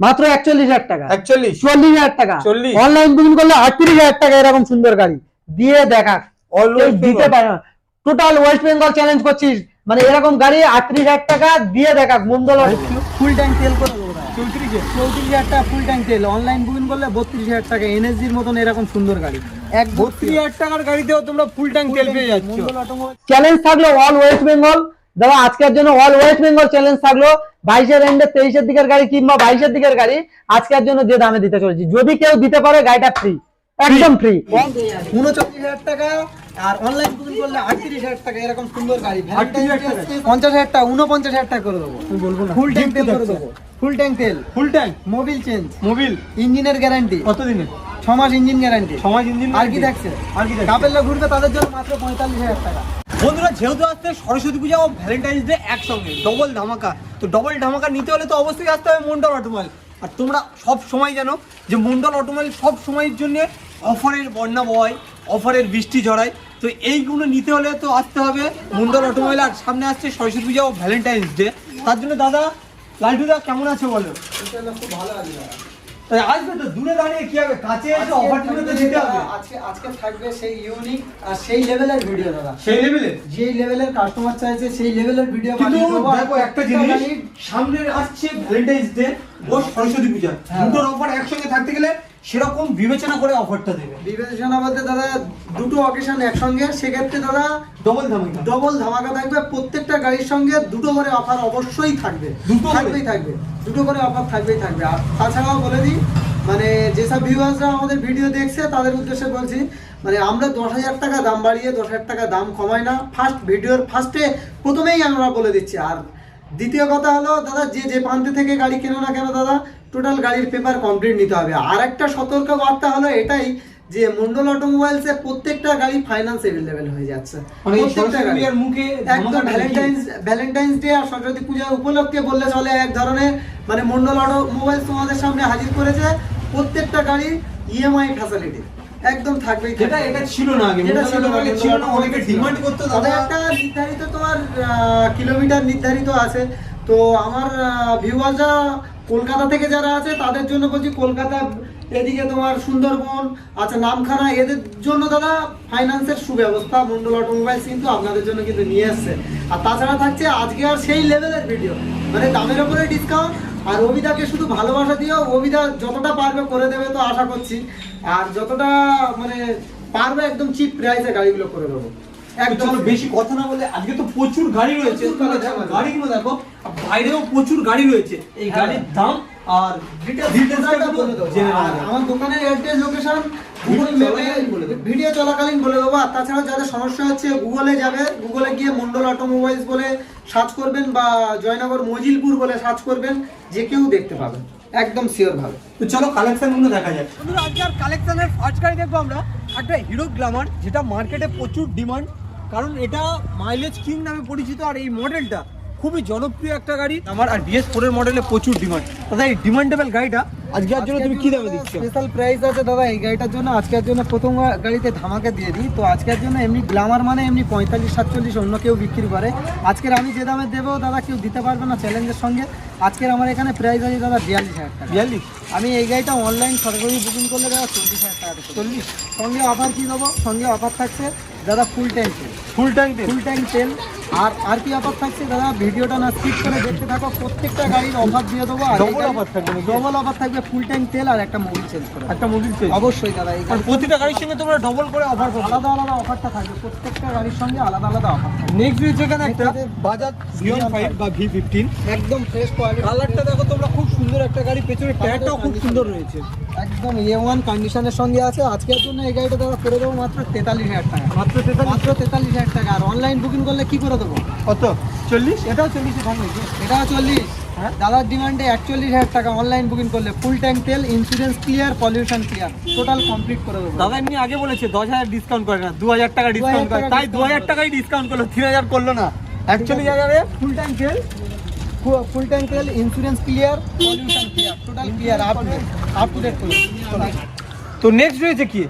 মাত্র একচল্লিশ হাজার টাকা। একচল্লিশ? চুয়াল্লিশ হাজার টাকা। 40 অনলাইন বুকিং করলে আটত্রিশ হাজার টাকা এরকম সুন্দর গাড়ি। দিয়ে দেখা দিতে পারে না। টোটাল ওয়েস্ট বেঙ্গল চ্যালেঞ্জ করছিস। মানে এরকম গাড়ি আটত্রিশ হাজার টাকা দিয়ে দেখা মন্ডল ফুল ট্যাঙ্ক তেল করে চৌত্রিশে চৌত্রিশ হাজার টাকা ফুল ট্যাঙ্ক তেল অনলাইন বুকিং করলে বত্রিশ হাজার টাকা। এনএসজির মতন এরকম সুন্দর গাড়ি। এক বত্রিশ হাজার টাকার গাড়িতেও তোমরা ফুল ট্যাঙ্ক তেল পেয়ে যাচ্ছ। চ্যালেঞ্জ থাকল অল ওয়েস্ট বেঙ্গল দাদা আজকের জন্য অল ওয়েস্ট বেঙ্গল চ্যালেঞ্জ থাকল। বাইশের এন্ডে তেইশের দিকের গাড়ি কিংবা বাইশের দিকের গাড়ি আজকের জন্য যে দামে দিতে চলেছি। যদি কেউ দিতে পারে গাড়িটা ফ্রি একদম ফ্রি উনচল্লিশ হাজার টাকা আর অনলাইন বুকিং করলে আটত্রিশ হাজার টাকা এরকম সুন্দর গাড়ি। পঞ্চাশ হাজার টাকা উনপঞ্চাশ হাজার টাকা করে দেবো। বলব না। ফুল ট্যাঙ্ক তেল করে দেবো। ফুল ট্যাঙ্ক তেল। Full tank Mobil change Mobil ইঞ্জিনের গ্যারান্টি কতদিনে ছ মাস ইঞ্জিন গ্যারান্টি ইঞ্জিন আর কি থাকছে আর কি থাকছে? ঘুরবে তাদের জন্য মাত্র পঁয়তাল্লিশ হাজার টাকা। বন্ধুরা, যেহেতু আসছে সরস্বতী পূজা ও ভ্যালেন্টাইন্স ডে একসঙ্গে ডবল ধামাকা, তো ডবল ধামাকা নিতে হলে তো অবশ্যই আসতে হবে মন্ডল অটোমোবাইল আর তোমরা সব সময় জানো যে মন্ডল অটোমোবাইল সব সময়ের জন্য অফারের বন্যা বয়, অফারের বৃষ্টি ঝড়ায়, তো এইগুলো নিতে হলে তো আসতে হবে মন্ডল অটোমোবাইল আর সামনে আসছে সরস্বতী পূজা ও ভ্যালেন্টাইন্স ডে তার জন্য দাদা, লালটুদা, কেমন আছে বলো? ভালো আছে আসবে তো দূরে দাঁড়িয়ে কি হবে? কাছে এসে অফারগুলো তো দিতে হবে। আজকে আজকে থাকবে সেই ইউনিক আর সেই লেভেলের ভিডিও দাদা। সেই লেভেলে যেই লেভেলের কাস্টমার চাইছে সেই লেভেলের ভিডিও কিন্তু দেখো একটা জিনিস সামনে আসছে ভ্যালেন্টাইন্স ডে ও সরস্বতী পূজা। হ্যাঁ। দুটোর অফার একসঙ্গে থাকতে গেলে সেরকম বিবেচনা করে অফারটা দেবে। বিবেচনা বলতে দাদা দুটো অকেশন একসঙ্গে সেক্ষেত্রে দাদা ডবল ধামাকা। ডবল ধামাকা থাকবে। প্রত্যেকটা গাড়ির সঙ্গে দুটো করে অফার অবশ্যই থাকবে। দুটো থাকবেই থাকবে। দুটো করে অফার থাকবেই থাকবে। আর তাছাড়াও বলে দিই মানে যেসব ভিউয়ার্সরা আমাদের ভিডিও দেখছে তাদের উদ্দেশ্যে বলছি মানে আমরা দশ হাজার টাকা দাম বাড়িয়ে দশ হাজার টাকা দাম কমাই না। ফার্স্ট ভিডিওর ফার্স্টে প্রথমেই আমরা বলে দিচ্ছি। আর দ্বিতীয় কথা হলো দাদা যে যে প্রান্তে থেকে গাড়ি কেনো না কেন দাদা টোটাল গাড়ির পেপার কমপ্লিট নিতে হবে। আর একটা সতর্ক বার্তা হলো এটাই যে মন্ডল অটোমোবাইলসে প্রত্যেকটা গাড়ি ফাইন্যান্স এভেলেবেল হয়ে যাচ্ছে। মানে প্রত্যেকটা সরস্বতী গাড়ি। পূজার মুখে একদম ভ্যালেন্টাইন্স ভ্যালেন্টাইন্স ডে আর সরস্বতী পূজা উপলক্ষে বললে চলে এক ধরনের। মানে মন্ডল অটো মোবাইল তোমাদের সামনে হাজির করেছে প্রত্যেকটা গাড়ি ইএমআই ফ্যাসিলিটি একদম থাকবে। এটা এটা ছিল না আগে। এটা ছিল না, ছিল না অনেকে ডিমান্ড করতো দাদা। একটা নির্ধারিত তোমার কিলোমিটার নির্ধারিত আছে। তো আমার ভিউয়ার্সরা কলকাতা থেকে যারা আছে, তাদের জন্য বলছি কলকাতা, এদিকে তোমার সুন্দরবন আচ্ছা নামখানা, এদের জন্য দাদা ফাইন্যান্সের সুব্যবস্থা মন্ডল অটোমোবাইলস কিন্তু আপনাদের জন্য কিন্তু নিয়ে এসছে। আর তাছাড়া থাকছে আজকে আর সেই লেভেলের ভিডিও মানে দামের ওপরে ডিসকাউন্ট আর অবিদাকে শুধু ভালোবাসা দিও অবিদা যতটা পারবে করে দেবে তো আশা করছি। আর যতটা মানে পারবে একদম চিপ প্রাইসে গাড়িগুলো করে দেবো। একদম বেশি কথা না বলে আজকে তো প্রচুর গাড়ি রয়েছে। গাড়িগুলো দেখো বাইরেও প্রচুর গাড়ি রয়েছে। এই হ্যাঁ। গাড়ির দাম আর। আমার দোকানের অ্যাড্রেস লোকেশন গুগল ভিডিও ম্যাপে চলাকালীন বলে দেবো। ভিডিও চলাকালীন বলে দেবো। আর তাছাড়া যাদের সমস্যা হচ্ছে গুগলে যাবে। গুগলে গিয়ে মন্ডল অটোমোবাইলস বলে সার্চ করবেন বা জয়নগর মজিলপুর বলে সার্চ করবেন যে কেউ দেখতে পাবেন একদম শিওর ভাবে। তো চলো কালেকশনগুলো দেখা যাক। বন্ধুরা আজকে আর কালেকশনের ফার্স্ট গাড়ি দেখব আমরা। একটা হিরো গ্ল্যামার যেটা মার্কেটে প্রচুর ডিমান্ড কারণ এটা মাইলেজ কিং নামে পরিচিত আর এই মডেলটা খুবই জনপ্রিয় একটা গাড়ি। আমার আর বিএস ফোর এর মডেলে প্রচুর ডিমান্ড দাদা এই ডিমান্ডেবল গাড়িটা আজকের জন্য তুমি কি দামে দিচ্ছ? স্পেশাল প্রাইস আছে দাদা এই গাড়িটার জন্য আজকের জন্য প্রথম গাড়িতে ধামাকে দিয়ে দিই। তো আজকের জন্য এমনি গ্লামার মানে এমনি পঁয়তাল্লিশ সাতচল্লিশ অন্য কেউ বিক্রি করে। আজকের আমি যে দামে দেবো দাদা কেউ দিতে পারবে না চ্যালেঞ্জের সঙ্গে। আজকের আমার এখানে প্রাইস আছে দাদা বিয়াল্লিশ হাজার টাকা। বিয়াল্লিশ? আমি এই গাড়িটা অনলাইন সরকারি বুকিং করলে দাদা চল্লিশ হাজার টাকা চল্লিশ? সঙ্গে অফার কি দেবো? সঙ্গে অফার থাকছে দাদা ফুল ট্যাঙ্ক তেল ফুল ট্যাঙ্ক ফুল ট্যাঙ্ক তেল আর আর কি অফার থাকছে দাদা? ভিডিওটা না স্কিপ করে দেখতে থাকো। প্রত্যেকটা গাড়ির অফার দিয়ে দেবো। আর Double offer থাকবে? ডবল অফার থাকবে ফুল ট্যাঙ্ক তেল আর একটা মোবিল চেঞ্জ করে। একটা মোবিল চেঞ্জ অবশ্যই দাদা এই প্রতিটা গাড়ির সঙ্গে তোমরা ডবল করে অফার পাবে আলাদা আলাদা অফারটা থাকবে। প্রত্যেকটা গাড়ির সঙ্গে আলাদা আলাদা অফার নেক্সট রয়েছে এখানে একটা বাজাজ ভিওন ফাইভ বা ভি ফিফটিন একদম ফ্রেশ কোয়ালিটি কালারটা দেখো তোমরা সুন্দর একটা গাড়ি পেছনে টায়ারটাও খুব সুন্দর রয়েছে। একদম এ ওয়ান কন্ডিশনের সঙ্গে আছে। আজকের জন্য এই গাড়িটা দাদা করে দেবো মাত্র তেতাল্লিশ হাজার টাকা। মাত্র তেতাল্লিশ? মাত্র তেতাল্লিশ হাজার টাকা। আর অনলাইন বুকিং করলে কি করে দেবো? কত? চল্লিশ? এটাও চল্লিশে থাকবে এটা চল্লিশ। হ্যাঁ? দাদার ডিমান্ডে একচল্লিশ হাজার টাকা অনলাইন বুকিং করলে ফুল ট্যাঙ্ক তেল insurance clear pollution clear total complete করে দেবো। দাদা এমনি আগে বলেছে দশ হাজার ডিসকাউন্ট করে না দু হাজার টাকা ডিসকাউন্ট করে। তাই দু হাজার টাকাই ডিসকাউন্ট করল তিন হাজার করল না। অ্যাকচুয়ালি যাবে ফুল ট্যাঙ্ক তেল ফুল ট্যাঙ্ক তেল insurance clear pollution clear total clear up up to date তো নেক্সট রয়েছে কি?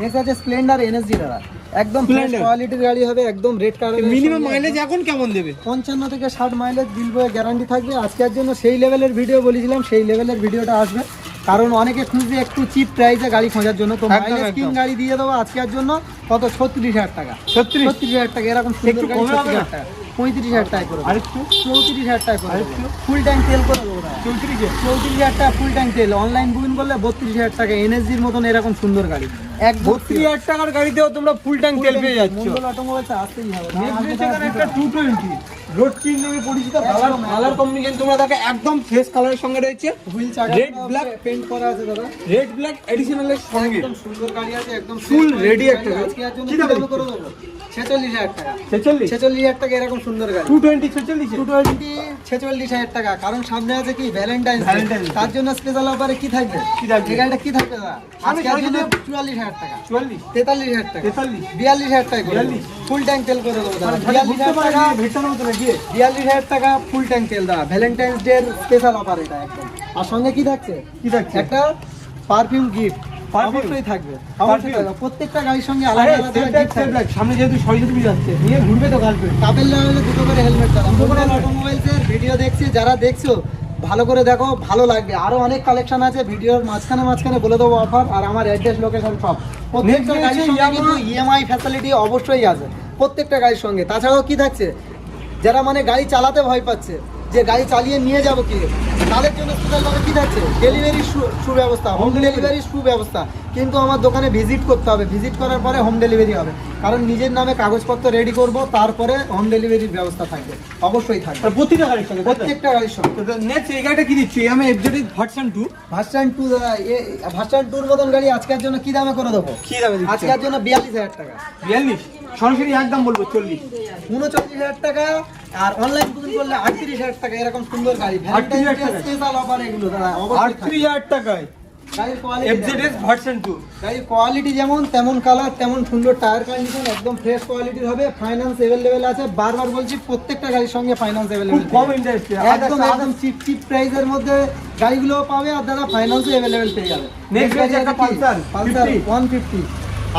নেক্সট আছে স্প্লেন্ডার এনএসজি দাদা একদম ফ্রেশ। কোয়ালিটির গাড়ি হবে একদম রেড কালার মিনিমাম মাইলেজ এখন কেমন দেবে? পঞ্চান্ন থেকে ষাট মাইলেজ দিল বয়ে গ্যারান্টি থাকবে। আজকের জন্য সেই লেভেলের ভিডিও বলেছিলাম সেই লেভেলের ভিডিওটা আসবে। কারণ অনেকে খুঁজছে একটু চিপ প্রাইসে গাড়ি খোঁজার জন্য। তো মাইলেজ কিং গাড়ি দিয়ে দেবো আজকের জন্য কত? ছত্রিশ হাজার টাকা। 36? ছত্রিশ হাজার টাকা এরকম সুন্দর একটু গাড়ি কমে হবে? না? হাজার টাকা। পঁয়ত্রিশ হাজার টাকা করে আরেকটু? চৌত্রিশ হাজার টাকা করে? ফুল ট্যাঙ্ক তেল করে দেবো। চৌত্রিশে? চৌত্রিশ হাজার টাকা ফুল ট্যাঙ্ক তেল অনলাইন বুকিং করলে বত্রিশ হাজার টাকা। এনএসজির মতন এরকম সুন্দর গাড়ি। এক বত্রিশ হাজার টাকার গাড়িতেও তোমরা ফুল ট্যাঙ্ক তেল পেয়ে যাচ্ছ। মঙ্গল অটোমোবাইলসে আসতেই হবে। একটা টু টোয়েন্টি রোড কিং নামে পরিচিত কালার কালার কম্বিনেশন তোমরা দেখো একদম ফ্রেশ কালারের সঙ্গে রয়েছে। হুইল চাকা রেড ব্ল্যাক পেন্ট করা আছে দাদা। রেড ব্ল্যাক এডিশনালের সঙ্গে। একদম সুন্দর গাড়ি আছে একদম ফুল রেডি একটা কি দামে করে দেবো? ছেচল্লিশ হাজার টাকা। ছেচল্লিশ? ছেচল্লিশ হাজার টাকা এরকম সুন্দর গাড়ি। টু টোয়েন্টি ছেচল্লিশ? টু টোয়েন্টি ছেচল্লিশ হাজার টাকা। কারণ সামনে আছে কি? ভ্যালেন্টাইন্স তার জন্য স্পেশাল অফারে কি থাকবে? কি থাকবে? এই গাড়িটা কি থাকবে দাদা? আর চুয়াল্লিশ হাজার টাকা। চুয়াল্লিশ। তেতাল্লিশ হাজার টাকা। তেতাল্লিশ। বিয়াল্লিশ হাজার টাকা ফুল ট্যাঙ্ক তেল করে দেবো দাদা। বিয়াল্লিশ হাজার টাকা বিয়াল্লিশ হাজার টাকা ফুল ট্যাঙ্ক তেল দাদা। ভ্যালেন্টাইন্স ডে স্পেশাল অফার এটা একদম। আর সঙ্গে কি থাকছে? কি থাকছে? একটা পারফিউম গিফট? অবশ্যই থাকবে। অবশ্যই থাকবে প্রত্যেকটা গাড়ির সঙ্গে আলাদা আলাদা step gift back, step থাকবে। back। সামনে যেহেতু সরস্বতী যাচ্ছে নিয়ে ঘুরবে তো গার্লফ্রেন্ড কাপেল লেভেলে দুটো করে হেলমেট দাদা দুটো করে অটোমোবাইলসের ভিডিও দেখছি যারা দেখছ ভালো করে দেখো ভালো লাগবে। আরও অনেক কালেকশন আছে ভিডিওর মাঝখানে মাঝখানে বলে দেবো অফার আর আমার অ্যাড্রেস লোকেশন সব। প্রত্যেকটা গাড়ির সঙ্গে কিন্তু ইএমআই ফ্যাসিলিটি অবশ্যই আছে প্রত্যেকটা গাড়ির সঙ্গে। তাছাড়াও কি থাকছে? যারা মানে গাড়ি চালাতে ভয় পাচ্ছে যে গাড়ি চালিয়ে নিয়ে যাব কি? তাদের জন্য স্পেশালভাবে কি থাকছে? ডেলিভারি সুব্যবস্থা হোম ডেলিভারি সুব্যবস্থা। কিন্তু আমার দোকানে ভিজিট করতে হবে। ভিজিট করার পরে হোম ডেলিভারি হবে। কারণ নিজের নামে কাগজপত্র রেডি করব তারপরে হোম ডেলিভারির ব্যবস্থা থাকবে। অবশ্যই থাকবে। প্রতিটা গাড়ির সঙ্গে প্রত্যেকটা গাড়ির সঙ্গে। নেক্সট এই গাড়িটা কি দিচ্ছি? আমি FZ version two version two version টুর মতন গাড়ি আজকের জন্য কি দামে করে দেবো? কি দামে আজকের জন্য বিয়াল্লিশ হাজার টাকা। বিয়াল্লিশ? সরাসরি একদম বলব চল্লিশ। উনচল্লিশ হাজার টাকা আর অনলাইন বুকিং করলে আটত্রিশ হাজার টাকা এরকম সুন্দর গাড়ি। 38,000 টাকা। স্পেশাল অফার এগুলো। আটত্রিশ হাজার টাকায়? কোয়ালিটি ভার্সন টু গাড়ির কোয়ালিটি যেমন তেমন কালার তেমন সুন্দর টায়ার কন্ডিশন একদম ফ্রেশ কোয়ালিটির হবে। ফাইন্যান্স আছে। বারবার বলছি প্রত্যেকটা গাড়ির সঙ্গে ফাইন্যান্স খুব কম ইন্টারেস্টে একদম একদম চিপ চিপ প্রাইসের মধ্যে গাড়িগুলো পাবে আর দাদা পেয়ে যাবে। গাড়ি একটা Pulsar, পালসার 50 ওয়ান ফিফটি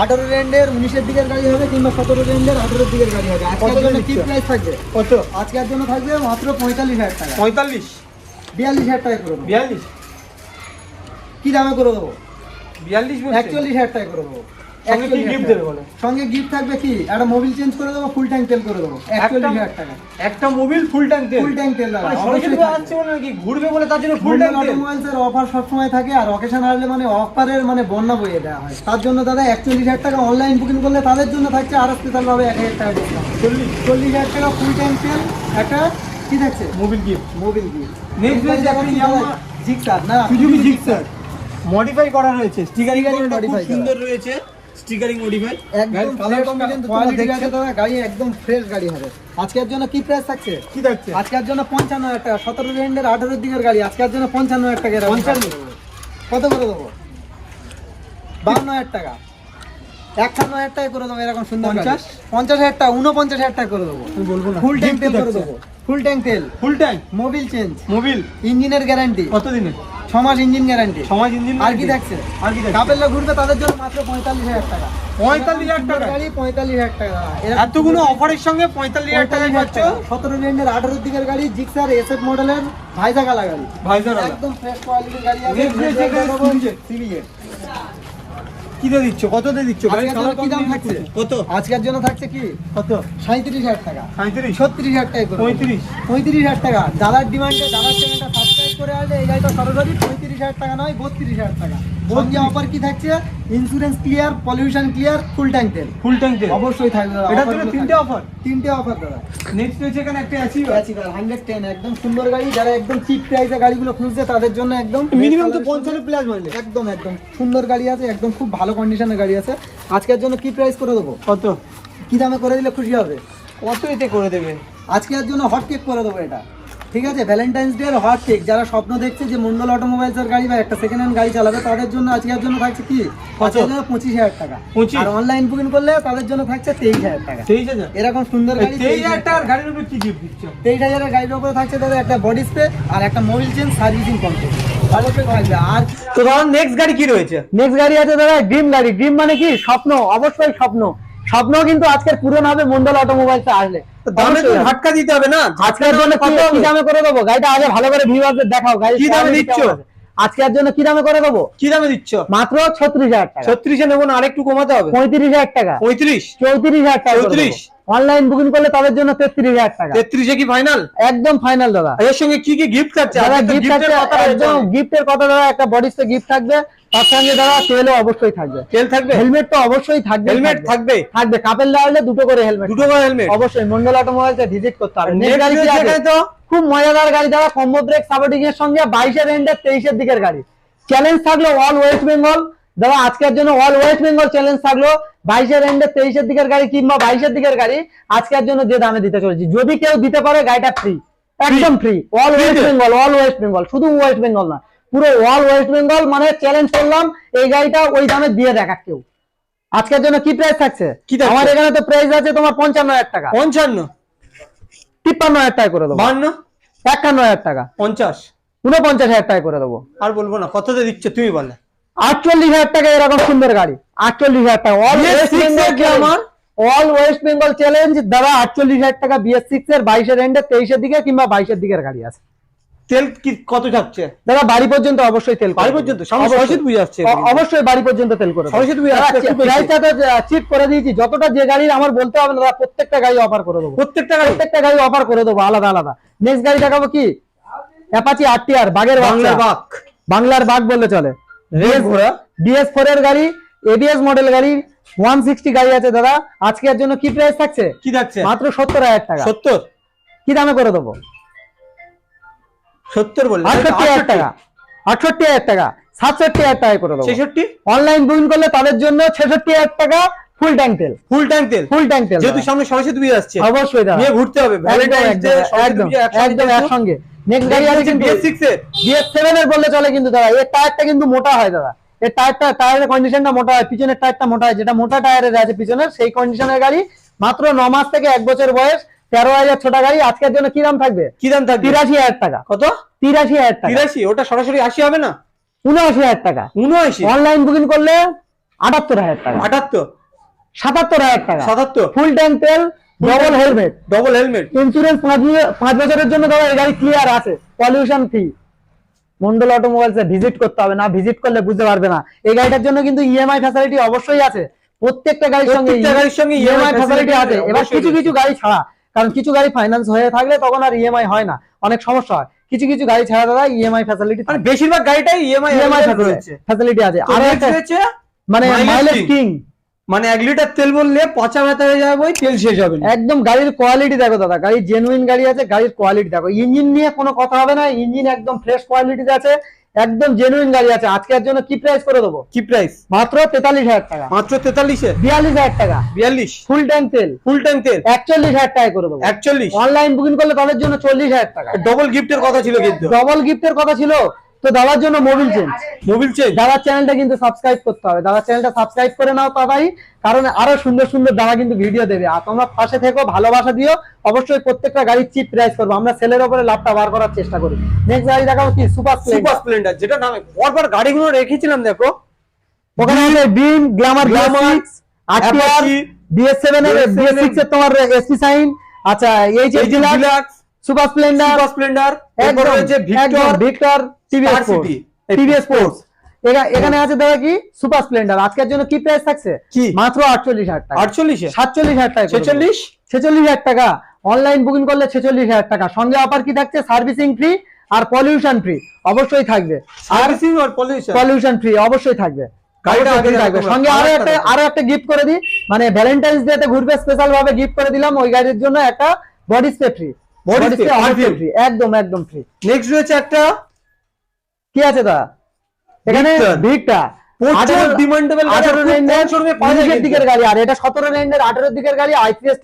আঠারো রেন্ডের উনিশের দিকের গাড়ি হবে কিংবা সতেরো রেন্ডের আঠারোর দিকের গাড়ি হবে। আজকের কত জন্য কি প্রাইস থাকবে। কত? আজকের জন্য থাকবে মাত্র পঁয়তাল্লিশ হাজার টাকা। পঁয়তাল্লিশ। বিয়াল্লিশ হাজার টাকা বিয়াল্লিশ। কি দামে করে দেবো? বিয়াল্লিশ একচল্লিশ হাজার টাকা করে দেবো। সঙ্গে কি 41,000 gift টাকা। দেবে বলো? সঙ্গে গিফট থাকবে কি? একটা মোবিল চেঞ্জ করে দেবো ফুল ট্যাঙ্ক তেল করে দেবো। একচল্লিশ হাজার টাকা একটা মোবিল ফুল ট্যাঙ্ক তেল। ফুল ট্যাঙ্ক তেল মানে ঘুরবে বলে তার জন্য ফুল ট্যাঙ্ক তেল? অটোমোবাইলসের অফার সবসময় থাকে আর অকেশন আসলে মানে অফারের মানে বন্যা বইয়ে দেওয়া হয়। তার জন্য দাদা একচল্লিশ হাজার টাকা অনলাইন বুকিং করলে তাদের জন্য থাকছে আরও স্পেশাল ভাবে এক হাজার টাকা চল্লিশ। চল্লিশ হাজার টাকা ফুল ট্যাঙ্ক তেল একটা কি থাকছে mobil gift mobil gift Gixxer না সুজুকি জিক্সার মডিফাই করা রয়েছে স্টিকারিং খুব সুন্দর রয়েছে স্টিকারিং মডিফাই একদম কালার কম্বিনেশন কোয়ালিটি আছে দাদা গাড়ি একদম ফ্রেশ গাড়ি হবে। আজকের জন্য কি প্রাইস থাকছে? কি থাকছে? আজকের জন্য পঞ্চান্ন হাজার টাকা। সতেরো রেন্ডের আঠারোর দিকের গাড়ি। আজকের জন্য পঞ্চান্ন হাজার টাকা এরকম। পঞ্চান্ন? কত করে দেবো? বান্ন হাজার টাকা। একান্ন হাজার টাকা করে দেবো এরকম সুন্দর পঞ্চাশ? হাজার টাকা উনপঞ্চাশ হাজার টাকা করে দেবো। বলব না। ফুল ট্যাঙ্ক তেল করে দেবো। ফুল ট্যাঙ্ক তেল। Full tank mobil change mobil ইঞ্জিনের গ্যারান্টি কত মাস ইঞ্জিন গ্যারান্টি সমাজ ইঞ্জিন আর কি থাকছে আর কি কাপেলরা ঘুরবে তাদের জন্য মাত্র পঁয়তাল্লিশ হাজার টাকা। পঁয়তাল্লিশ হাজার টাকা? গাড়ি পঁয়তাল্লিশ হাজার টাকা। এতগুলো অফারের সঙ্গে পঁয়তাল্লিশ হাজার পাচ্ছ? সতেরো রেন্ডের আঠারো দিকের গাড়ি জিক্সার মডেলের ভাইজা গালা গাড়ি। একদম ফ্রেশ কোয়ালিটির সিবিজে দিচ্ছ? কত দিয়ে দিচ্ছ? কি দাম থাকছে? কত? আজকের জন্য থাকছে কি? কত? সাঁত্রিশ হাজার টাকা। সাঁত্রিশ ছত্রিশ হাজার টাকা পঁয়ত্রিশ। পঁয়ত্রিশ হাজার টাকা। দাদার ডিমান্ডে দাদার চ্যানেলটা করে আসলে এই গাড়িটা সরাসরি পঁয়ত্রিশ হাজার টাকা নয় বত্রিশ হাজার টাকা। সঙ্গে অফার কি থাকছে? Insurance clear pollution clear full tank তেল। ফুল ট্যাঙ্ক তেল? অবশ্যই থাকবে তিনটে অফার তিনটে অফার দাদা। নেক্সট রয়েছে এখানে একটা অ্যাচি হান্ড্রেড টেন একদম সুন্দর গাড়ি। যারা একদম চিপ প্রাইসে গাড়িগুলো খুঁজছে তাদের জন্য একদম মিনিমাম তো পঞ্চান্ন প্লাস একদম একদম সুন্দর গাড়ি আছে একদম খুব ভালো কন্ডিশনের গাড়ি আছে। আজকের জন্য কি প্রাইস করে দেবো? কত? কি দামে করে দিলে খুশি হবে? কত এতে করে দেবে? আজকের জন্য হট কেক করে দেবো এটা। ঠিক আছে? ভ্যালেন্টাইন্স ডে এর হট কেক যারা স্বপ্ন দেখছে যে মন্ডল অটোমোবাইলস এর গাড়ি বা একটা সেকেন্ড হ্যান্ড গাড়ি চালাবে তাদের জন্য আজকের জন্য থাকছে কি? পঁচিশ হাজার টাকা। আর অনলাইন বুকিং করলে তাদের জন্য থাকছে তেইশ হাজার টাকা। তেইশ হাজার? এরকম সুন্দর গাড়ি তেইশ হাজার টাকার গাড়ির উপরে কি গিফট দিচ্ছ? তেইশ হাজারের গাড়ির উপরে থাকছে দাদা একটা বডি স্প্রে আর একটা মোবিল চেঞ্জ সার্ভিসিং কন্ট্রোল আর তো ধরুন নেক্সট গাড়ি কি রয়েছে? নেক্সট গাড়ি আছে দাদা ড্রিম গাড়ি। ড্রিম মানে কি? স্বপ্ন অবশ্যই স্বপ্ন। স্বপ্ন কিন্তু আজকের পূরণ হবে মন্ডল অটোমোবাইলসে আসলে। তো দামে তো ধাক্কা দিতে হবে না? আজকের জন্য কি কি দামে করে দেবো? গাড়িটা আগে ভালো করে ভিউয়ারদের দেখাও। গাড়ি কি দামে দিচ্ছ? আজকের জন্য কি দামে করে দেবো? কি দামে দিচ্ছ? মাত্র ছত্রিশ হাজার টাকা। ছত্রিশে নেব না আরেকটু কমাতে হবে। পঁয়ত্রিশ হাজার টাকা। পঁয়ত্রিশ? চৌত্রিশ হাজার টাকা চৌত্রিশ? অনলাইন বুকিং করলে তাদের জন্য তেত্রিশ হাজার টাকা। তেত্রিশে কি ফাইনাল একদম ফাইনাল দাদা। এর সঙ্গে কি কি গিফট থাকছে? দাদা গিফট একদম গিফটের কথা দাদা একটা বডিতে গিফট থাকবে। তার সঙ্গে দাদা তেলও অবশ্যই থাকবে। তেল থাকবে? হেলমেট তো অবশ্যই থাকবে। হেলমেট থাকবে। থাকবে। কাপেল লাগালে দুটো করে হেলমেট দুটো করে হেলমেট অবশ্যই মন্ডল অটোমোবাইলসে ভিজিট করতে হবে। নেক্সট গাড়ি কি আছে? তো। খুব মজাদার গাড়ি। দাদা কম্বো ব্রেক সাপোর্টিং এর সঙ্গে বাইশের এন্ডের তেইশের দিকের গাড়ি। চ্যালেঞ্জ থাকল অল ওয়েস্ট বেঙ্গল দাদা আজকের জন্য অল ওয়েস্ট বেঙ্গল চ্যালেঞ্জ থাকল। বাইশের এন্ডের তেইশের দিকের গাড়ি কিংবা বাইশের দিকের গাড়ি আজকের জন্য যে দামে দিতে চলেছি। যদি কেউ দিতে পারে গাড়িটা ফ্রি একদম free all West Bengal all West Bengal শুধু ওয়েস্ট বেঙ্গল না। পুরো অল ওয়েস্ট বেঙ্গল মানে চ্যালেঞ্জ করলাম এই গাড়িটা ওই দামে দিয়ে দেখা কেউ। আজকের জন্য কি প্রাইস থাকছে? আমার এখানে তো প্রাইস আছে তোমার পঞ্চান্ন হাজার টাকা। পঞ্চান্ন? তিপ্পান্ন হাজার টাকা করে দেবো। বান্ন? একান্ন হাজার টাকা। পঞ্চাশ? উনপঞ্চাশ হাজার টাকা করে দেবো। আর বলব না কততে দিচ্ছে তুমি বলে। আটচল্লিশ হাজার টাকা এরকম সুন্দর গাড়ি। আটচল্লিশ হাজার টাকা। অল ওয়েস্ট বেঙ্গল কি আমার? অল ওয়েস্ট বেঙ্গল চ্যালেঞ্জ দাদা আটচল্লিশ হাজার টাকা বিএস সিক্স এর বাইশের এন্ডে তেইশের দিকে কিংবা বাইশের দিকের গাড়ি আছে। তেল কি কত থাকছে? দাদা বাড়ি পর্যন্ত অবশ্যই তেল বাড়ি পর্যন্ত? সরস্বতী পুজো আসছে। অবশ্যই বাড়ি পর্যন্ত তেল করে। সরস্বতী পুজো চিট করে দিয়েছি যতটা যে গাড়ির আমার বলতে হবে না দাদা প্রত্যেকটা গাড়ি অফার করে দেবো। প্রত্যেকটা গাড়ি? প্রত্যেকটা গাড়ি অফার করে দেবো আলাদা আলাদা। নেক্সট গাড়ি দেখাবো কি? অ্যাপাচি আরটিআর বাগের বাংলার। বাক বাংলার বাঘ বললে চলে। রেড ঘোড়া। ডিএস ফোর এর গাড়ি এবিএস মডেল গাড়ি ওয়ান সিক্সটি গাড়ি আছে দাদা। আজকের জন্য কি প্রাইস থাকছে? কি থাকছে? মাত্র সত্তর হাজার টাকা। সত্তর? কি দামে করে দেবো? সত্তর বললে আটষট্টি হাজার টাকা। আটষট্টি হাজার টাকা। সাতষট্টি হাজার টাকা করে দেবো। ছেষট্টি? অনলাইন বুকিং করলে তাদের জন্য ছেষট্টি হাজার টাকা ফুল ট্যাঙ্ক তেল। ফুল ট্যাঙ্ক তেল? ফুল ট্যাঙ্ক তেল যেহেতু সামনে সরস্বতী পুজো আসছে। অবশ্যই দাদা। নিয়ে ঘুরতে হবে। একদম একদম একসঙ্গে। নেক্সট গাড়ি আছে কিন্তু বিএস সিক্স এর। বিএস সেভেন এর বললে চলে কিন্তু দাদা। এর টায়ারটা কিন্তু মোটা হয় দাদা। এর টায়ারটা টায়ারের কন্ডিশনটা মোটা হয়। পিছনের টায়ারটা মোটা হয়। যেটা মোটা টায়ারের আছে পিছনের সেই কন্ডিশনের গাড়ি মাত্র ন মাস থেকে এক বছর বয়স। তেরো হাজার ছোটা গাড়ি আজকের জন্য কি দাম থাকবে? কি দাম থাকবে? তিরাশি হাজার টাকা। কত? তিরাশি হাজার টাকা। তিরাশি ওটা সরাসরি আশি হবে না? উনআশি হাজার টাকা। উনআশি? অনলাইন বুকিং করলে আটাত্তর হাজার টাকা। আটাত্তর? সাতাত্তর হাজার টাকা। সাতাত্তর? ফুল ট্যাঙ্ক তেল double helmet double helmet insurance পাঁচ বছরের জন্য দাদা এই গাড়ি ক্লিয়ার আছে। পলিউশন ফ্রি মন্ডল অটোমোবাইলসে ভিজিট করতে হবে। না ভিজিট করলে বুঝতে পারবে না। এই গাড়িটার জন্য কিন্তু ইএমআই ফ্যাসিলিটি অবশ্যই আছে। প্রত্যেকটা গাড়ির সঙ্গে গাড়ির সঙ্গে ইএমআই ফ্যাসিলিটি আছে। আছে, এবার কিছু কিছু গাড়ি ছাড়া। কারণ কিছু গাড়ি ফাইন্যান্স হয়ে থাকলে তখন আর ইএমআই হয় না। অনেক সমস্যা হয়। কিছু কিছু গাড়ি ছাড়া দাদা ইএমআই ফ্যাসিলিটি মানে বেশিরভাগ গাড়িটাই ইএমআই ইএমআই ফ্যাসিলিটি আছে। আর একটা রয়েছে মানে মাইলেজ কিং মানে এক লিটার তেল বললে পচা ব্যথা হয়ে যাবে ওই তেল শেষ হবে একদম গাড়ির কোয়ালিটি দেখো দাদা। গাড়ির জেনুইন গাড়ি আছে গাড়ির কোয়ালিটি দেখো। ইঞ্জিন নিয়ে কোনো কথা হবে না। ইঞ্জিন একদম ফ্রেশ কোয়ালিটিতে আছে। একদম জেনুইন গাড়ি আছে। আজকের জন্য কি প্রাইস করে দেবো? কি প্রাইস মাত্র তেতাল্লিশ হাজার টাকা। মাত্র তেতাল্লিশে? বিয়াল্লিশ হাজার টাকা। বিয়াল্লিশ? ফুল ট্যাঙ্ক তেল। ফুল ট্যাঙ্ক তেল? একচল্লিশ হাজার টাকা করে দেবো। একচল্লিশ? অনলাইন বুকিং করলে তাদের জন্য চল্লিশ হাজার টাকা। ডবল গিফটের কথা ছিল কিন্তু। ডবল গিফটের কথা ছিল। তো দাদার জন্য মোবিল চেঞ্জ মোবিল চেঞ্জ দাদার চ্যানেলটা কিন্তু সাবস্ক্রাইব করতে হবে। দাদার চ্যানেলটা সাবস্ক্রাইব করে নাও তাড়াতাড়ি কারণ আরও সুন্দর সুন্দর দাদা কিন্তু ভিডিও দেবে। আর তোমরা পাশে থেকো ভালোবাসা দিও। অবশ্যই প্রত্যেকটা গাড়ির চিপ প্রাইস করব। আমরা সেলের উপরে লাভটা বার করার চেষ্টা করি। নেক্সট গাড়ি দেখাবো কি? সুপার সুপার স্প্লেন্ডার যেটা নামে। পরপর গাড়িগুলো রেখেছিলাম দেখো। ওখানে আছে বিম Glamour Glamour RTR Apache, BS seven এর BS7 বিএস সিক্স এর তোমার এসপি সাইন আচ্ছা H S Deluxe Deluxe Super Splendor Super Splendor একদম রয়েছে Victor Victor TVS City, TVS Sports. এখানে আছে দাদা কি? Super Splendor. আজকের জন্য কি প্রাইস থাকছে? কি? মাত্র আটচল্লিশ হাজার টাকা। আটচল্লিশে? সাতচল্লিশ হাজার টাকা ছেচল্লিশ? ছেচল্লিশ হাজার টাকা। অনলাইন বুকিং করলে ছেচল্লিশ হাজার টাকা। সঙ্গে অফার কি থাকছে? সার্ভিসিং ফ্রি আর পলিউশন ফ্রি অবশ্যই থাকবে। সার্ভিসিং আর পলিউশন পলিউশন ফ্রি অবশ্যই থাকবে। গাড়িটা আগে থাকবে। সঙ্গে আরও একটা আরও একটা গিফট করে দিই। মানে ভ্যালেন্টাইন্স ডে তে ঘুরবে স্পেশাল ভাবে গিফট করে দিলাম। ওই গাড়ির জন্য একটা body spray free body spray অবশ্যই ফ্রি একদম একদম ফ্রি নেক্সট রয়েছে একটা কি আছে এখানে ভিকটা প্রচুর গাড়ি, কিন্তু। দিকের গাড়ি আর এটা রেঞ্জের দিকের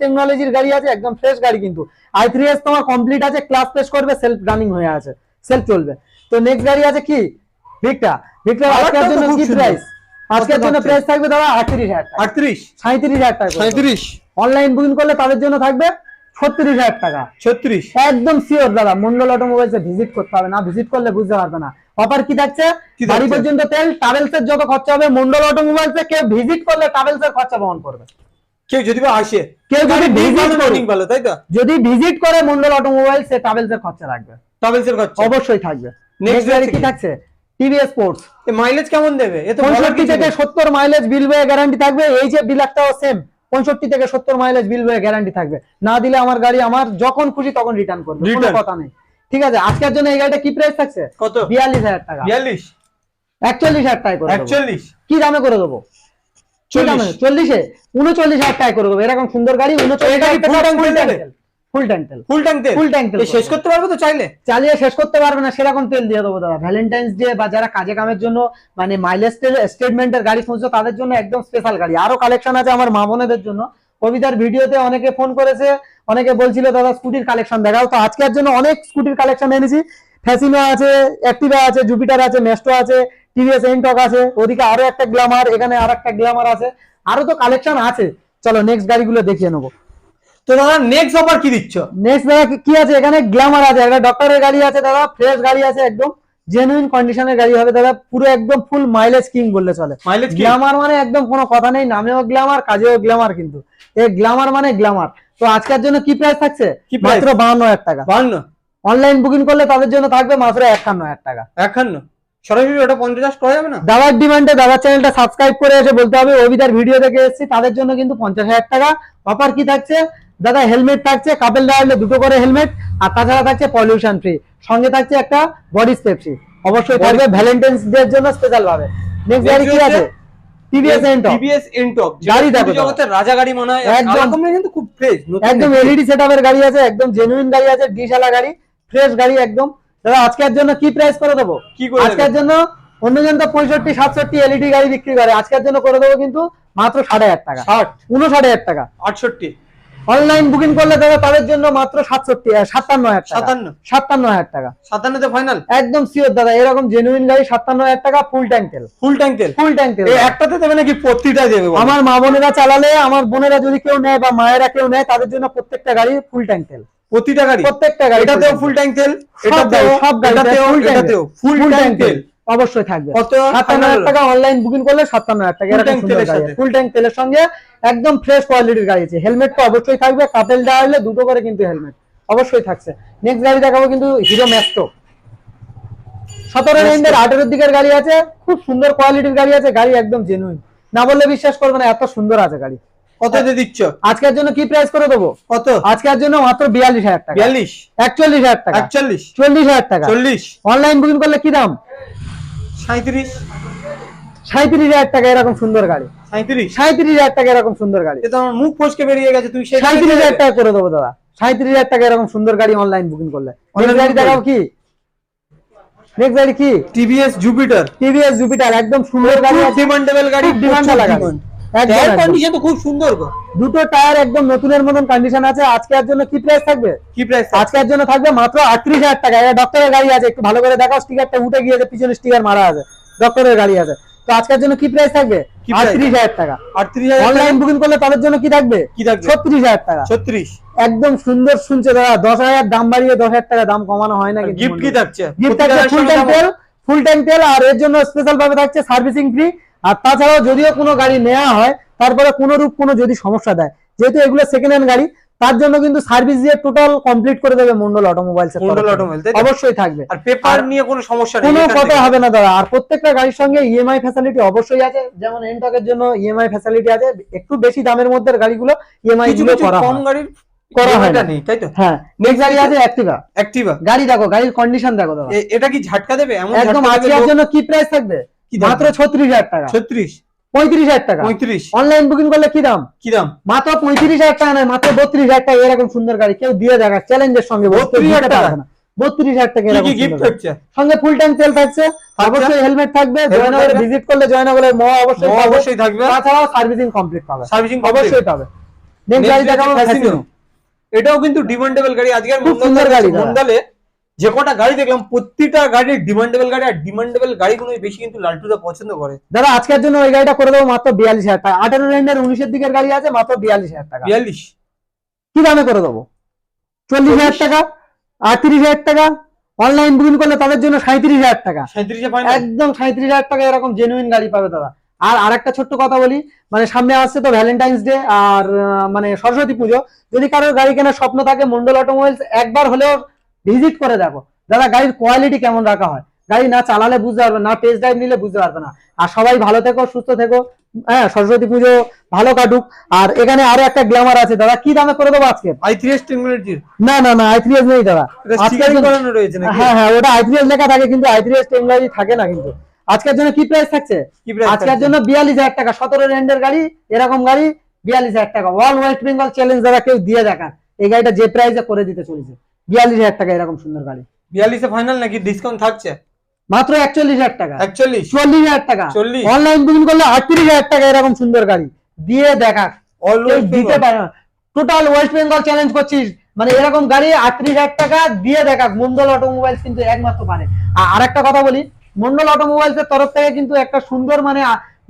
টেকনোলজির গাড়ি আছে একদম ফ্রেশ গাড়ি কিন্তু। তোমার কমপ্লিট আছে ক্লাস প্লেস করবে সেলফ রানিং হয়ে আছে সেলফ চলবে। তো নেক্সট গাড়ি আছে কি? ভিকটা ভিকটা আজকের জন্য খুব কি প্রাইস আজকের জন্য প্রাইস থাকবে দাদা টাকা। টাকা। অনলাইন বুকিং করলে তাদের জন্য থাকবে ছত্রিশ হাজার টাকা। ছত্রিশ? একদম শিওর দাদা মন্ডল অটোমোবাইলসে ভিজিট করতে হবে না ভিজিট করলে বুঝতে পারবে না। অফার কি থাকছে? বাড়ি পর্যন্ত তেল ট্রাভেলস এর যত খরচা হবে মন্ডল অটোমোবাইলস কেউ ভিজিট করলে ট্রাভেলস এর খরচা বহন করবে। কেউ যদি আসে কেউ যদি ভালো, করে- তাই তো? যদি ভিজিট করে মন্ডল অটোমোবাইল সে ট্রাভেলস এর খরচা রাখবে। ট্রাভেলস এর খরচা? অবশ্যই থাকবে। নেক্সট গাড়ি কি? থাকছে? টিভিএস স্পোর্টস মাইলেজ কেমন দেবে? এ তো বলার পঁয়ষট্টি কিছু থেকে নেই। সত্তর মাইলেজ বিল বয়ে গ্যারান্টি থাকবে। এই যে বিলাকটাও সেম পঁয়ষট্টি থেকে সত্তর মাইলেজ বিল বয়ে গ্যারান্টি থাকবে। না দিলে আমার গাড়ি আমার যখন খুশি তখন রিটার্ন করবে কোনো কথা নেই। ঠিক আছে আজকের জন্য এই গাড়িটা কি প্রাইস থাকছে? কত? বিয়াল্লিশ হাজার টাকা। বিয়াল্লিশ। একচল্লিশ হাজার টাকা করে। একচল্লিশ। কি দামে করে দেবো? চল্লিশে। উনচল্লিশ হাজার টাকা করে দেবো। এরকম সুন্দর গাড়ি উনচল্লিশ তেল? ফুল ট্যাঙ্ক তেল ফুল ট্যাঙ্ক তেল ফুল ট্যাঙ্ক তেল শেষ করতে পারবে তো চাইলে? চালিয়ে শেষ করতে পারবে না সেরকম তেল দিয়ে দেবো দাদা। ভ্যালেন্টাইন্স ডে বা যারা কাজে কামের জন্য মানে মাইলেজ স্টেটমেন্টের গাড়ি খুঁজছো তাদের জন্য একদম স্পেশাল গাড়ি। আরও কালেকশন আছে আমার মা বোনেদের জন্য। কবিতার ভিডিওতে অনেকে ফোন করেছে অনেকে বলছিল দাদা স্কুটির কালেকশন দেখাও। তো আজকের জন্য অনেক স্কুটির কালেকশন এনেছি। ফ্যাসিনো আছে অ্যাক্টিভা আছে জুপিটার আছে মেস্টো আছে টিভিএস এনটক আছে ওদিকে আরও একটা গ্ল্যামার এখানে আর একটা গ্ল্যামার আছে। আরও তো কালেকশন আছে। চলো নেক্সট গাড়িগুলো দেখিয়ে নেব। তো দাদা নেক্সট অফার কি দিচ্ছ? নেক্সট দাদা কি- আছে? এখানে গ্ল্যামার আছে একটা ডক্টরের গাড়ি আছে দাদা ফ্রেশ গাড়ি আছে একদম জেনুইন কন্ডিশনের গাড়ি হবে দাদা পুরো একদম ফুল মাইলেজ কিং বললে চলে। মাইলেজ কি গ্ল্যামার মানে একদম কোনো কথা নেই নামেও গ্ল্যামার কাজেও গ্ল্যামার কিন্তু। এই গ্ল্যামার মানে গ্ল্যামার তো আজকের জন্য কি প্রাইস থাকছে? কি মাত্র বাহান্ন হাজার টাকা। বাহান্ন? অনলাইন বুকিং করলে তাদের জন্য থাকবে মাত্র একান্ন হাজার টাকা। একান্ন? সরাসরি ওটা পঞ্চাশ করা যাবে না? দাদার ডিমান্ডে দাদার চ্যানেলটা সাবস্ক্রাইব করে এসে বলতে হবে অভিদার ভিডিও দেখে এসেছি তাদের জন্য কিন্তু পঞ্চাশ হাজার টাকা। অফার কি থাকছে? দাদা হেলমেট থাকছে কাপেল ডায়ালে দুটো করে হেলমেট আর তাছাড়া থাকছে পলিউশন ফ্রি সঙ্গে থাকছে একটা বডি স্টেপসি অবশ্যই থাকবে ভ্যালেন্টাইন্স ডে এর জন্য স্পেশাল ভাবে। নেক্সট গাড়ি কি আছে? টিভিএস এন্টক টিভিএস এনটপ গাড়ি দেখো দাদা। জগতের রাজা গাড়ি মনে হয় একদম। একদম কিন্তু খুব ফ্রেশ একদম এলইডি সেটআপের গাড়ি আছে একদম জেনুইন গাড়ি আছে ডিশালা গাড়ি ফ্রেশ গাড়ি একদম। দাদা আজকের জন্য কি প্রাইস করে দেবো? কি করে আজকের জন্য অন্যজন তো পঁয়ষট্টি সাতষট্টি এলইডি গাড়ি বিক্রি করে আজকের জন্য করে দেবো কিন্তু মাত্র সাড়ে হাজার টাকা। ষাট। উনষাট হাজার টাকা। আটষট্টি। অনলাইন বুকিং করলে দাদা তাদের জন্য মাত্র সাতষট্টি সাতান্ন হাজার সাতান্ন? সাতান্ন হাজার টাকা। সাতান্নতে ফাইনাল একদম সিওর দাদা এরকম জেনুইন গাড়ি সাতান্ন হাজার টাকা ফুল ট্যাঙ্ক তেল। ফুল ট্যাঙ্ক তেল? ফুল ট্যাঙ্ক তেল একটাতে দেবে নাকি প্রতিটা দেবে আমার মা বোনেরা চালালে আমার বোনেরা যদি কেউ নেয় বা মায়েরা কেউ নেয় তাদের জন্য প্রত্যেকটা গাড়ি ফুল ট্যাঙ্ক তেল। প্রতিটা গাড়ি? প্রত্যেকটা গাড়ি এটাতেও ফুল ট্যাঙ্ক তেল? এটাতেও? সব এটাতেও? গাড়ি এটাতেও? ফুল ট্যাঙ্ক তেল। অবশ্যই থাকবে। সাতান্ন হাজার টাকা অনলাইন বুকিং করলে সাতান্ন হাজার টাকা। তেলের ফুল ট্যাঙ্ক তেলের সঙ্গে একদম ফ্রেশ কোয়ালিটির গাড়ি আছে। হেলমেট তো অবশ্যই থাকবে কাপেল দেওয়া হলে দুটো করে কিন্তু হেলমেট অবশ্যই থাকছে। নেক্সট গাড়ি দেখাবো কিন্তু হিরো ম্যাস্টো সতেরো রেঞ্জের আঠেরোর দিকের গাড়ি আছে। খুব সুন্দর কোয়ালিটির গাড়ি আছে। গাড়ি একদম জেনুইন না বললে বিশ্বাস করবে না এত সুন্দর আছে গাড়ি। কত দিয়ে দিচ্ছ? আজকের জন্য কি প্রাইস করে দেবো? কত? আজকের জন্য মাত্র বিয়াল্লিশ হাজার টাকা। বিয়াল্লিশ? একচল্লিশ হাজার টাকা। একচল্লিশ? চল্লিশ হাজার টাকা। চল্লিশ? অনলাইন বুকিং করলে কি দাম? সাঁত্রিশ সাঁত্রিশ হাজার টাকা এরকম সুন্দর গাড়ি। সাঁত্রিশ সাঁত্রিশ হাজার টাকা এরকম সুন্দর গাড়ি। এ তো আমার মুখ ফসকে বেরিয়ে গেছে তুই সেই সাঁত্রিশ হাজার টাকা করে দেবো দাদা। সাঁত্রিশ হাজার টাকা এরকম সুন্দর গাড়ি অনলাইন বুকিং করলে। গাড়ি দেখাও কি? নেক্সট গাড়ি কি? টিভিএস জুপিটার টিভিএস জুপিটার একদম সুন্দর গাড়ি ডিমান্ডেবল গাড়ি লাগা টায়ার কন্ডিশন তো খুব সুন্দর গো। দুটো টায়ার একদম নতুনের মতন কন্ডিশন আছে। আজকের জন্য কি প্রাইস থাকবে? কি প্রাইস আজকের জন্য থাকবে মাত্র আটত্রিশ হাজার টাকা। এটা ডক্টরের গাড়ি আছে একটু ভালো করে দেখাও স্টিকারটা উঠে গিয়েছে পিছনে স্টিকার মারা আছে। ডক্টরের গাড়ি আছে। তো আজকের জন্য কি প্রাইস থাকবে? কি price? আটত্রিশ হাজার টাকা। আটত্রিশ হাজার অনলাইন বুকিং করলে তাদের জন্য কি থাকবে? কি থাকবে? ছত্রিশ হাজার টাকা। ছত্রিশ। একদম সুন্দর শুনছে দাদা দশ হাজার দাম বাড়িয়ে দশ হাজার টাকা দাম কমানো হয় না কিন্তু গিফট কি থাকছে? গিফট থাকছে ফুল ট্যাঙ্ক তেল ফুল ট্যাঙ্ক তেল আর এর জন্য স্পেশাল ভাবে থাকছে সার্ভিসিং ফ্রি আর তাছাড়াও যদিও কোনো গাড়ি নেওয়া হয় তারপরে কোনো রূপ কোনো যদি সমস্যা দেয় যেহেতু এগুলো সেকেন্ড হ্যান্ড গাড়ি তার জন্য কিন্তু সার্ভিস দিয়ে টোটাল কমপ্লিট করে দেবে মন্ডল অটোমোবাইলস মন্ডল তো? অবশ্যই থাকবে। আর পেপার নিয়ে কোনো সমস্যা নেই কোনো কথা হবে না দাদা। আর প্রত্যেকটা গাড়ির সঙ্গে ইএমআই ফ্যাসিলিটি অবশ্যই আছে। যেমন এনটকের জন্য ইএমআই ফ্যাসিলিটি আছে। একটু বেশি দামের মধ্যে গাড়িগুলো ইএমআই গুলো করা কম গাড়ির করা হয় এটা না। তাই তো? হ্যাঁ। নেক্সট গাড়ি আছে অ্যাক্টিভা অ্যাক্টিভা গাড়ি দেখো গাড়ির কন্ডিশন দেখো দাদা। এটা কি ঝাটকা দেবে? এমন একদম আজকের জন্য কি প্রাইস থাকবে? মাত্র ছত্রিশ হাজার টাকা। ছত্রিশ? পঁয়ত্রিশ হাজার টাকা। পঁয়ত্রিশ? অনলাইন বুকিং করলে কি দাম? কি দাম? মাত্র পঁয়ত্রিশ হাজার টাকা নয় মাত্র বত্রিশ হাজার টাকা এরকম সুন্দর গাড়ি কেউ দিয়ে দেখা চ্যালেঞ্জের সঙ্গে বলছে, কেউ 32,000 দিতে পারবে না। বত্রিশ হাজার টাকা এরকম সঙ্গে ফুল ট্যাঙ্ক তেল থাকছে। অবশ্যই হেলমেট থাকবে। জয়নগরে ভিজিট করলে জয়নগরের ম অবশ্যই অবশ্যই থাকবে। তাছাড়াও সার্ভিসিং কমপ্লিট পাবে। সার্ভিসিং অবশ্যই পাবে। নেক্সট গাড়ি দেখাবো এটাও কিন্তু ডিমান্ডেবল গাড়ি। আজকের খুব সুন্দর গাড়ি দাদা। মন্ডলে যে কটা গাড়ি দেখলাম প্রতিটা গাড়ি ডিমান্ডেবল গাড়ি আর ডিমান্ডেবল গাড়িগুলো বেশি কিন্তু লালটুদা পছন্দ করে। দাদা আজকের জন্য ওই গাড়িটা করে দেবো মাত্র বিয়াল্লিশ হাজার টাকা। আঠারো রেন্ডের উনিশের দিকের গাড়ি আছে মাত্র বিয়াল্লিশ হাজার টাকা। বিয়াল্লিশ। কি দামে করে দেবো? চল্লিশ হাজার টাকা আটত্রিশ হাজার টাকা অনলাইন বুকিং করলে তাদের জন্য সাঁত্রিশ হাজার টাকা। একদম সাঁত্রিশ হাজার টাকা এরকম জেনুইন গাড়ি পাবে দাদা। আর আরেকটা ছোট্ট কথা বলি মানে সামনে আসছে তো ভ্যালেন্টাইন্স ডে আর মানে সরস্বতী পুজো। যদি কারোর গাড়ি কেনার স্বপ্ন থাকে মন্ডল অটোমোবাইলস একবার হলেও ভিজিট করে দেখো। দাদা গাড়ির কোয়ালিটি কেমন রাখা হয়? গাড়ি না চালালে বুঝতে পারবে না টেস্ট ড্রাইভ নিলে বুঝতে পারবে না। আর সবাই ভালো থেকো সুস্থ থেকো। হ্যাঁ সরস্বতী পুজো ভালো কাটুক। আর এখানে আরও একটা গ্ল্যামার আছে দাদা। কি দামে করে দেবো আজকে? টেকনোলজির না না না আই থ্রি এস নেই দাদা। হ্যাঁ হ্যাঁ ওটা আইপিএস লেখা থাকে কিন্তু আইপিএস টেকনোলজি থাকে না কিন্তু। আজকের জন্য কি প্রাইস থাকছে? আজকের জন্য বিয়াল্লিশ হাজার টাকা। সতেরো রেন্ডের গাড়ি এরকম গাড়ি বিয়াল্লিশ হাজার টাকা। অল ওয়েস্ট বেঙ্গল চ্যালেঞ্জ দাদা কেউ দিয়ে দেখান এই গাড়িটা যে প্রাইসে করে দিতে চলেছে। বিয়াল্লিশ হাজার টাকা এরকম সুন্দর গাড়ি। বিয়াল্লিশে ফাইনাল নাকি ডিসকাউন্ট থাকছে? মাত্র একচল্লিশ হাজার টাকা। একচল্লিশ? চল্লিশ হাজার টাকা। 40? অনলাইন বুকিং করলে আটত্রিশ হাজার টাকা এরকম সুন্দর গাড়ি। দিয়ে দেখা। অলওয়েজ দিতে পারে টোটাল ওয়েস্ট বেঙ্গল চ্যালেঞ্জ করছিস। মানে এরকম গাড়ি আটত্রিশ হাজার টাকা দিয়ে দেখা। মন্ডল অটোমোবাইল কিন্তু একমাত্র পারে। আর আরেকটা কথা বলি মন্ডল অটোমোবাইলস এর তরফ থেকে কিন্তু একটা সুন্দর মানে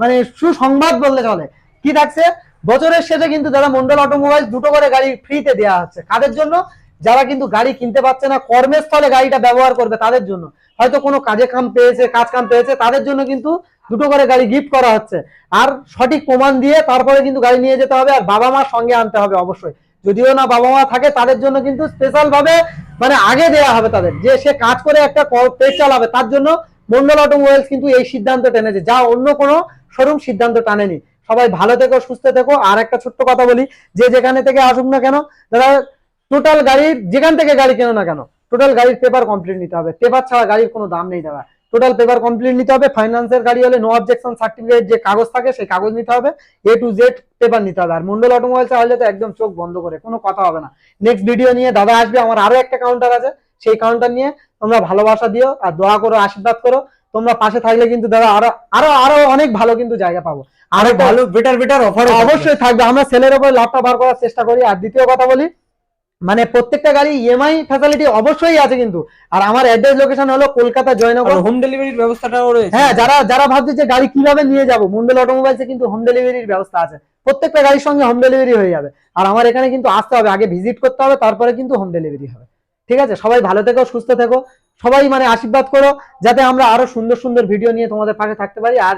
মানে সুসংবাদ বললে চলে। কি থাকছে? বছরের শেষে কিন্তু দাদা মন্ডল অটোমোবাইল দুটো করে গাড়ি ফ্রিতে দেওয়া হচ্ছে। কাদের জন্য? যারা কিন্তু গাড়ি কিনতে পারছে না কর্মস্থলে গাড়িটা ব্যবহার করবে তাদের জন্য। হয়তো কোনো কাজে কাম পেয়েছে, কাজ কাম পেয়েছে, তাদের জন্য কিন্তু দুটো করে গাড়ি গিফট করা হচ্ছে। আর সঠিক প্রমাণ দিয়ে তারপরে কিন্তু গাড়ি নিয়ে যেতে হবে আর বাবা মার সঙ্গে আনতে হবে অবশ্যই। যদিও না বাবা মা থাকে, তাদের জন্য কিন্তু স্পেশাল ভাবে মানে আগে দেয়া হবে তাদের। যে সে কাজ করে একটা পেজ চালাবে, তার জন্য মন্ডল অটোমোবাইলস কিন্তু এই সিদ্ধান্ত টেনেছে। যা অন্য কোনো শোরুম সিদ্ধান্ত টানেনি। সবাই ভালো থেকো, সুস্থ থেকো। আর একটা ছোট্ট কথা বলি, যে যেখানে থেকে আসুক না কেন, দাদা টোটাল গাড়ির যেখান থেকে গাড়ি কেনো না কেন টোটাল গাড়ির পেপার কমপ্লিট নিতে হবে। পেপার ছাড়া গাড়ির কোনো দাম নেই দাদা। টোটাল পেপার কমপ্লিট নিতে হবে। ফাইন্যান্সের গাড়ি হলে নো অবজেকশন সার্টিফিকেট যে কাগজ থাকে সেই কাগজ নিতে হবে। এ টু জেড পেপার নিতে হবে। আর মন্ডল অটোমোবাইলস হলে তো একদম চোখ বন্ধ করে কোনো কথা হবে না। নেক্সট ভিডিও নিয়ে দাদা আসবে আমার আরও একটা কাউন্টার আছে। সেই কাউন্টার নিয়ে তোমরা ভালোবাসা দিও আর দোয়া করো আশীর্বাদ করো। তোমরা পাশে থাকলে কিন্তু দাদা আরও আরও আরও অনেক ভালো কিন্তু জায়গা পাবো। আরও ভালো বেটার বেটার অফার অবশ্যই থাকবে। আমরা সেলের উপর লাভটা বার করার চেষ্টা করি। আর দ্বিতীয় কথা বলি মানে প্রত্যেকটা গাড়ি ইএমআই ফ্যাসিলিটি অবশ্যই আছে কিন্তু। আর আমার অ্যাড্রেস লোকেশন হলো কলকাতা জয়নগর। হোম ডেলিভারির ব্যবস্থাটাও রয়েছে। হ্যাঁ যারা যারা ভাবছে যে গাড়ি কীভাবে নিয়ে যাব মন্ডল অটোমোবাইলসে কিন্তু হোম ডেলিভারির ব্যবস্থা আছে। প্রত্যেকটা গাড়ির সঙ্গে হোম ডেলিভারি হয়ে যাবে। আর আমার এখানে কিন্তু আসতে হবে আগে ভিজিট করতে হবে তারপরে কিন্তু হোম ডেলিভারি হবে। ঠিক আছে? সবাই ভালো থেকো সুস্থ থেকো। সবাই মানে আশীর্বাদ করো যাতে আমরা আরও সুন্দর সুন্দর ভিডিও নিয়ে তোমাদের পাশে থাকতে পারি। আর